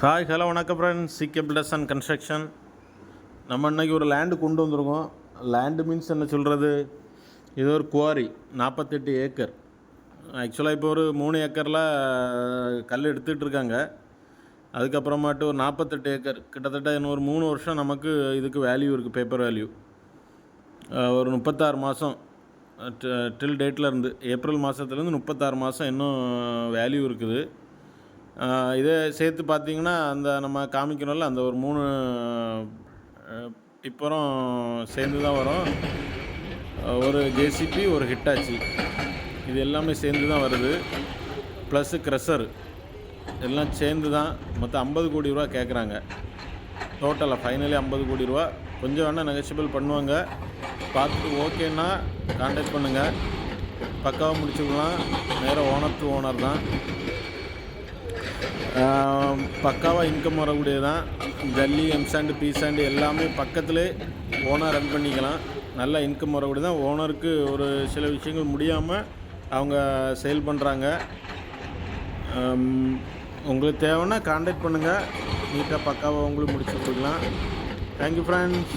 Hi hello வணக்கம் friends CK builders and construction நம்ம இன்னைக்கு ஒரு லேண்டு கொண்டு வந்திருக்கோம். லேண்டு மீன்ஸ் என்ன சொல்கிறது இது ஒரு குவாரி நாற்பத்தெட்டு ஏக்கர். ஆக்சுவலாக இப்போ ஒரு மூணு ஏக்கரில் கல் எடுத்துகிட்டு இருக்காங்க. அதுக்கப்புறமாட்டு ஒரு நாற்பத்தெட்டு ஏக்கர். கிட்டத்தட்ட இன்னும் ஒரு மூணு வருஷம் நமக்கு இதுக்கு வேல்யூ இருக்குது பேப்பர் வேல்யூ ஒரு முப்பத்தாறு மாதம் டில் டேட்டில் இருந்து ஏப்ரல் மாதத்துலேருந்து முப்பத்தாறு மாதம் இன்னும் வேல்யூ இருக்குது. இதே சேர்த்து பார்த்தீங்கன்னா அந்த நம்ம காமிக்கணும்ல அந்த ஒரு மூணு டிப்பரும் சேர்ந்து தான் வரும். ஒரு ஜேசிபி ஒரு ஹிட்டாச்சி இது எல்லாமே சேர்ந்து தான் வருது. ப்ளஸ்ஸு க்ரெஷர் எல்லாம் சேர்ந்து தான் மொத்தம் ஐம்பது கோடி ரூபா கேட்குறாங்க டோட்டலாக ஃபைனலி ஐம்பது கோடி ரூபா. கொஞ்சம் வேணால் நெகஷியபிள் பண்ணுவாங்க. பார்த்துட்டு ஓகேன்னா காண்டாக்ட் பண்ணுங்கள் பக்காவாக முடிச்சுக்கலாம். நேராக ஓனர் டு ஓனர் தான். பக்காவாக இன்கம் வரக்கூடியதான் ஜல்லி எம்சாண்டு பீசாண்டு எல்லாமே பக்கத்திலே ஓனாக ரன் பண்ணிக்கலாம். நல்ல இன்கம் வரக்கூடிய தான் ஓனருக்கு ஒரு சில விஷயங்கள் முடியாமல் அவங்க சேல் பண்ணுறாங்க உங்களுக்கு தேவைன்னா காண்டாக்ட் பண்ணுங்கள் நீட்டாக பக்காவாக உங்களுக்கு முடிச்சு கொடுக்கலாம். Thank you friends